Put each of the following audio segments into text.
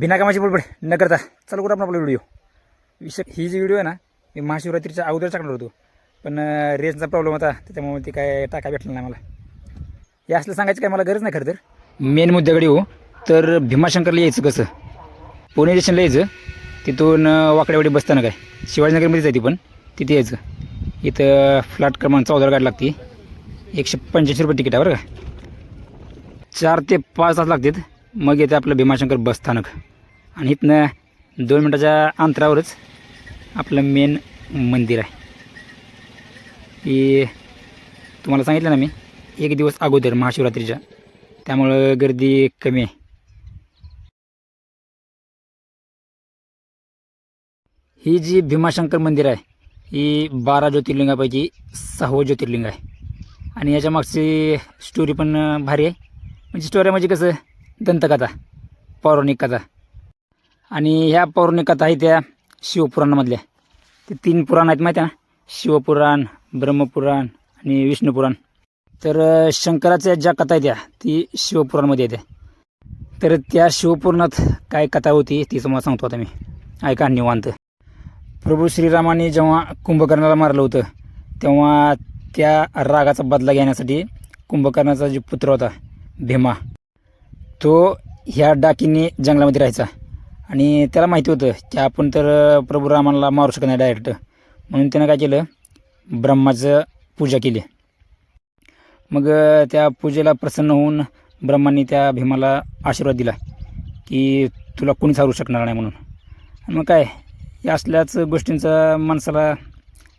बिनाकामाची बडबड न करता चालू करू आपण आपला व्हिडिओ विषय ही जी व्हिडिओ आहे ना मी महाशिवरात्रीच्या अगोदर टाकणार होतो. पण रेंजचा प्रॉब्लेम होता त्याच्यामुळे ती काय टाका भेटलं नाही मला. हे असलं सांगायचं काय मला गरज नाही खरं तर. मेन मुद्द्याकडे हो तर भीमाशंकरला यायचं कसं? पुणे स्टेशनला यायचं. तिथून वाकड्यावडी वाकड्यावाडी बसताना काय शिवाजीनगरमध्येच आहे ती पण. तिथे यायचं. इथं फ्लॅट क्रमांक चौदा गाडी लागते. एकशे पंच्याऐंशी रुपये तिकीट आहे बरं का. चार ते पाच तास लागतात. मग येते आपलं भीमाशंकर बस स्थानक. आणि इथनं दोन मिनटाच्या अंतरावरच आपलं मेन मंदिर आहे. की तुम्हाला सांगितलं ना मी एक दिवस अगोदर महाशिवरात्रीच्या. त्यामुळं गर्दी कमी आहे. ही जी भीमाशंकर मंदिर आहे ही बारा ज्योतिर्लिंगापैकी सहावं ज्योतिर्लिंग आहे. आणि याच्या मागची स्टोरी पण भारी आहे. म्हणजे स्टोरी म्हणजे कसं? दंतकथा पौराणिक कथा. आणि ह्या पौराणिक कथा आहे त्या शिवपुराणामधल्या. ते तीन पुराण आहेत माहिती आहे ना? शिवपुराण ब्रह्मपुराण आणि विष्णुपुराण. तर शंकराच्या ज्या कथा आहेत त्या ती शिवपुराणमध्ये येते तर त्या शिवपुराणात काय कथा होती ती तुम्हाला सांगतो आता मी. ऐका निवांत. प्रभू श्रीरामाने जेव्हा कुंभकर्णाला मारलं होतं तेव्हा त्या रागाचा बदला घेण्यासाठी कुंभकर्णाचा जो पुत्र होता भीमा तो ह्या डाकीने जंगलामध्ये राहायचा. आणि त्याला माहिती होतं की आपण तर प्रभू रामाला मारू शकत नाही डायरेक्ट म्हणून त्यानं काय केलं? ब्रह्माचं पूजा केली. मग त्या पूजेला प्रसन्न होऊन ब्रह्मांनी त्या भीमाला आशीर्वाद दिला की तुला कोणीच हारू शकणार नाही म्हणून. आणि मग काय? या असल्याच गोष्टींचा माणसाला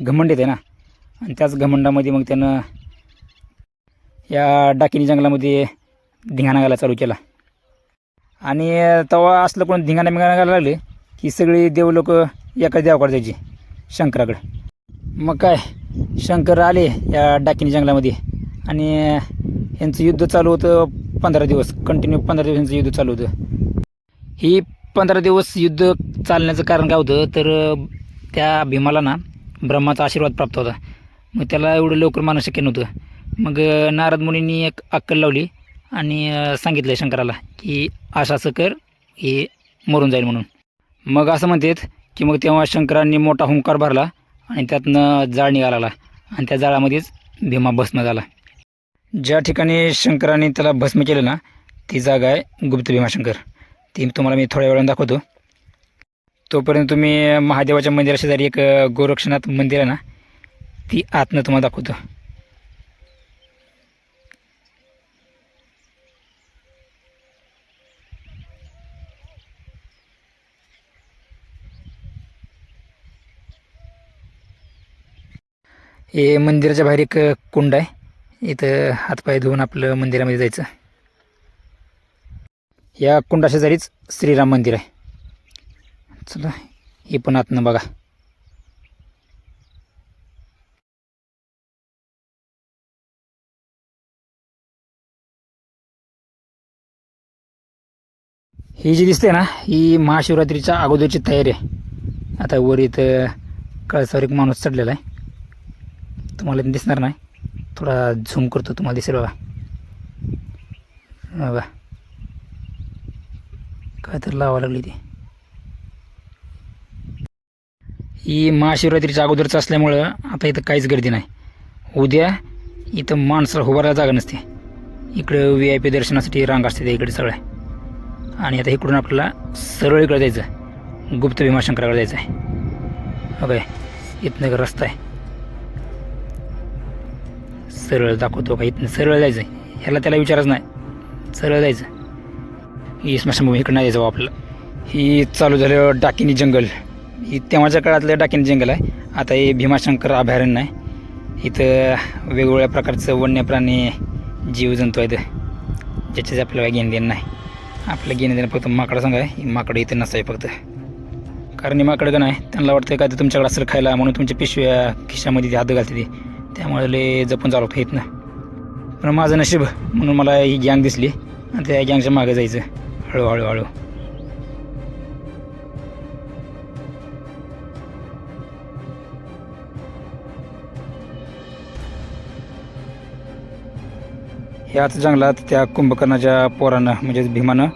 घमंड येते ना. आणि त्याच घमंडामध्ये मग त्यानं या डाकिनी जंगलामध्ये धिंगाणा घालायला चालू केला. आणि तेव्हा असलं कोण धिंगाणा मिंगाणा घालायला लागले की सगळी देव लोक एका देवाकडे जायची शंकराकडे. मग काय शंकर आले या डाकिनी जंगलामध्ये आणि यांचं युद्ध चालू होतं पंधरा दिवस कंटिन्यू पंधरा दिवस यांचं युद्ध चालू होतं. ही पंधरा दिवस युद्ध चालण्याचं कारण काय होतं? तर त्या भीमाला ना ब्रह्माचा आशीर्वाद प्राप्त होता. मग त्याला एवढं लवकर मानू शक्य नव्हतं. मग नारद मुनींनी एक अक्कल लावली आणि सांगितलं सांगितलं शंकराला की आशा असं कर हे मरून जाईल म्हणून. मग असं म्हणतात की मग तेव्हा शंकरांनी मोठा हुंकार भरला आणि त्यातनं जाळ निघाला आणि त्या जाळामध्येच भीमा भस्म झाला. ज्या ठिकाणी शंकरांनी त्याला भस्म केलं ना ती जागा आहे गुप्त भीमाशंकर ती तुम्हाला मी थोड्या वेळानं दाखवतो. तोपर्यंत तुम्ही महादेवाच्या मंदिराशेजारी एक गोरक्षनाथ मंदिर आहे ना ती आतनं तुम्हाला दाखवतो. हे मंदिराच्या बाहेर एक कुंड आहे. इथं हातपाय धुवून आपलं मंदिरामध्ये जायचं. या कुंडा शेजारीच श्रीराम मंदिर आहे. चला हे पण आतनं बघा. ही जी दिसते ना ही महाशिवरात्रीच्या अगोदरची तयारी आहे. आता वर इथं कळसावर एक माणूस चढलेला आहे. तुम्हाला दिसणार नाही. थोडा झूम करतो तुम्हाला दिसेल बघा. बघा. काय तर लावा लागली ती. ही महाशिवरात्रीच्या अगोदरचं असल्यामुळं आता इथं काहीच गर्दी नाही. उद्या इथं माणसाला उभारायला जागा नसते. इकडं व्ही आय पी दर्शनासाठी रांग असते इकडे सगळ्या. आणि आता इकडून आपल्याला सरळ इकडे जायचं. गुप्त भीमाशंकराकडे जायचं आहे ओके. इथनं एक रस्ता आहे. सरळ दाखवतो का? इथनं सरळ जायचं आहे. ह्याला त्याला विचारच नाही. सरळ जायचं. ही स्मशानभूमी इकडं नाही जाऊ आपल्याला. ही चालू झालं डाकिनी जंगल. ही तेव्हाच्या काळातलं डाकिनी जंगल आहे. आता हे भीमाशंकर अभयारण्य आहे. इथं वेगवेगळ्या प्रकारचं वन्य प्राणी जीवजंतू आहेत. ज्याच्याच आपल्याला घेणं देणं नाही. आपलं घेणं देणं फक्त माकडं सांगा. माकडं इथं नसावे फक्त. कारण हे माकडं का नाही? त्यांना वाटतं काय तर तुमच्याकडे असेल खायला म्हणून तुमच्या पिशव्या खिशामध्ये ते हात घालते ती. त्यामुळे लय जपून चालवत येत ना पण माझं नशीब म्हणून मला ही गँग दिसली. आणि त्या गँगच्या मागे जायचं हळूहळू हळू. याच जंगलात त्या कुंभकर्णाच्या पोरानं म्हणजेच भीमानं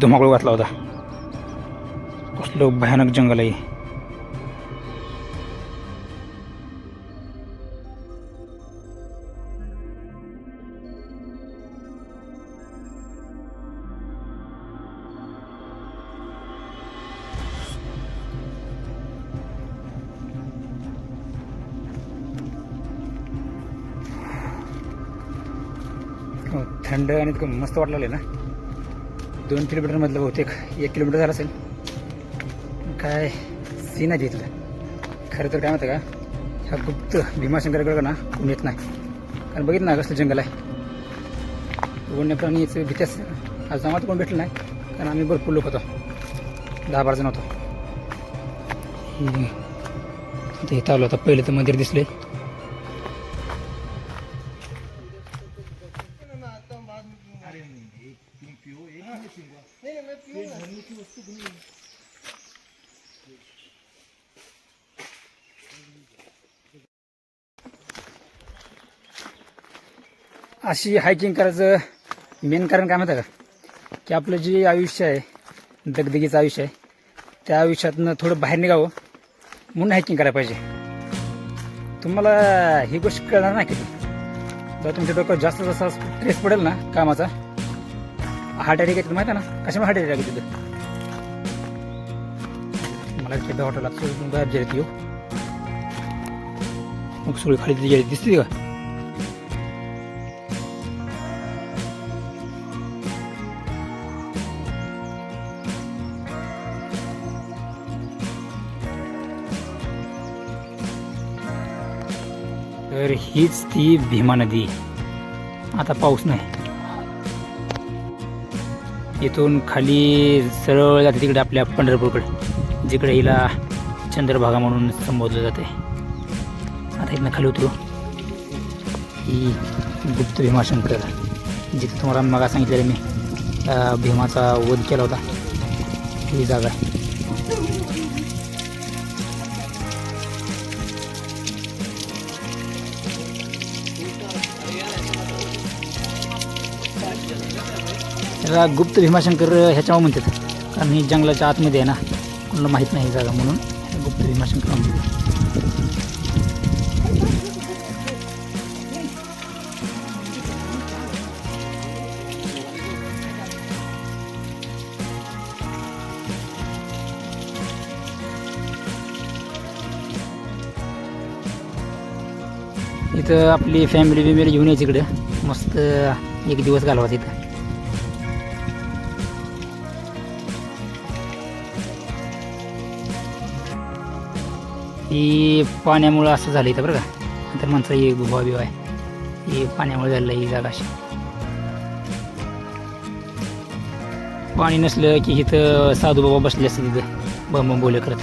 धुमाकूळ घातला होता. कसलं भयानक जंगल आहे थंड आणि इतकं मस्त वाटलं ना. दोन किलोमीटरमधलं बहुतेक. एक किलोमीटर झालं असेल. काय सीन आहे तिथलं? खरं तर काय म्हणतं का? ह्या गुप्त भीमाशंकरकडं ना कोण येत नाही. कारण बघितलं ना कसलं जंगल आहे. वन्य प्राणीचं भीती आज आम्हाला कोण भेटलं नाही. कारण आम्ही भरपूर लोक होतो. दहा बारा जण होतो. हे- इथं आलो आता पहिलं तर मंदिर दिसले. अशी हायकिंग करायचं मेन कारण काय माहिती आहे का? की आपलं जे आयुष्य आहे दगदगीचं आयुष्य आहे त्या आयुष्यातनं थोडं बाहेर निघावं म्हणून हायकिंग करायला पाहिजे. तुम्हाला ही गोष्ट कळणार नाही किती जर तुमच्या डोक्यात जास्त जसा स्ट्रेस पडेल ना कामाचा हार्ट अटॅक येतो माहिती आहे ना? कशामुळे हार्ट अटॅक येतो मला इथे हॉटेल गायब येऊ हो. मग सोळी खाली गेली दिसते का? तर हीच ती भीमा नदी. आता पाऊस नाही. इथून खाली सरळ जाते तिकडे आपल्या पंढरपूरकडे जिकडे हिला चंद्रभागा म्हणून संबोधलं जाते. आता इथनं खाली उतरू. ही गुप्त भीमाशंकर जिथे तुम्हाला मागा सांगितलेलं मी भीमाचा वध केला होता. ही जागा त्याला गुप्त भीमाशंकर ह्याच्यावर म्हणतात. कारण ही जंगलाच्या आतमध्ये आहे ना कोणाला माहीत नाही जागा म्हणून. गुप्त भीमाशंकर म्हणतात इथं आपली फॅमिली बिमिली घेऊन यायची इकडे. मस्त एक दिवस घालवा तिथं. ही पाण्यामुळं असं झालं इथं बरं का. तर म्हणतं एक भुवा बिवा आहे. ही पाण्यामुळे झालेलं आहे ही जागा अशी पाणी नसलं की इथं साधू बाबा बसले असते तिथं. बम बम बोले करत.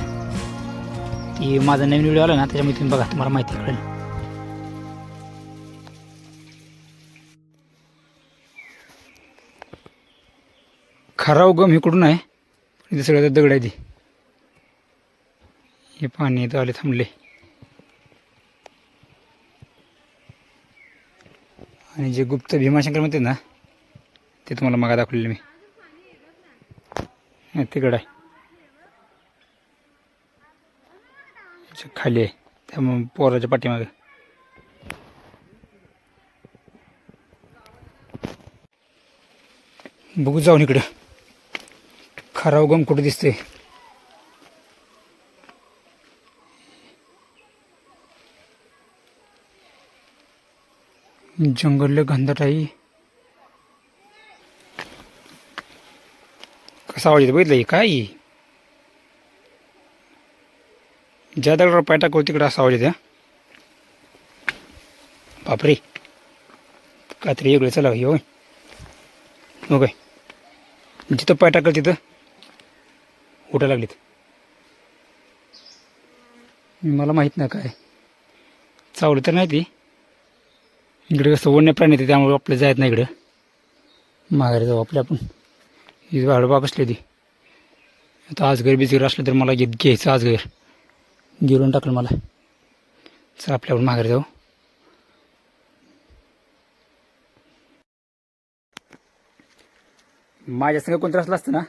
ती माझा नवीन व्हिडिओ आला ना त्याच्यामुळे तुम्ही बघा तुम्हाला माहिती कळेल. खराव गम इकडून आहे सगळ्यात दगड आहे ती. हे पाणी इथं आले थांबले. आणि जे गुप्त भीमाशंकर म्हणते ना ते तुम्हाला मागा दाखवलेलं मी. तिकडं आहे. खाली आहे. त्यामुळे पोराच्या पाठीमागे. बघू जाऊन इकडं. खराव गम कुठं दिसते जंगलले घंदाट आहे कसा आवाज येतो बघितलं हे? काय? ज्या दगडावर पाय टाकू तिकडं असा आवाज येते हा. बापरे. काहीतरी वेगळं चला हे होय. हो काय जिथं पाय टाकल तिथं उठा लागलीत. मला माहीत नाही काय. चावलं तर नाही ती. इकडे कसं वन्य प्राणी येते त्यामुळे आपलं जायत नाही इकडं. माघारी जाऊ आपल्या आपण. ही वाढवा बसली ती. आता आज घर बिजगर असलं तर मला घेत घ्यायचं आजगर गिरून टाकलं मला. चल आपण माघारी जाऊ. माझ्या संग कोणतं असलं असतं ना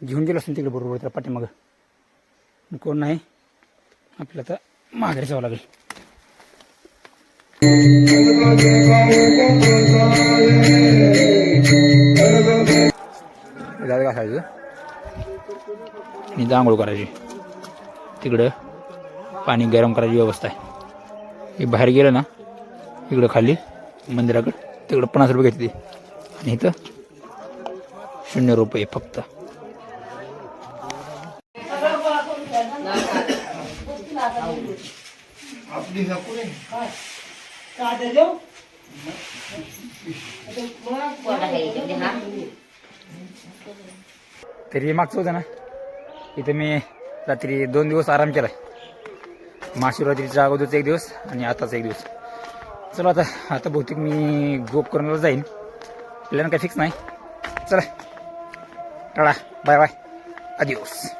घेऊन गेलो असतं तिकडे बरोबर त्या पाठीमागं. कोण नाही आपल्याला तर माघारी जावं लागेल. घासायचं आंघोळ करायची. तिकडं पाणी गरम करायची व्यवस्था आहे. हे बाहेर गेलं ना इकडं खाली मंदिराकडं तिकडं पन्नास रुपये घेतली आणि इथं शून्य रुपये फक्त. तरी मागचं होतं ना. इथं मी रात्री दोन दिवस आराम केला महाशिवरात्रीच्या अगोदरचा एक दिवस आणि आताचा एक दिवस. चला आता आता बहुतेक मी गोकर्णला जाईन. प्लॅन काय फिक्स नाही. चला. टाळा. Bye bye अदिवस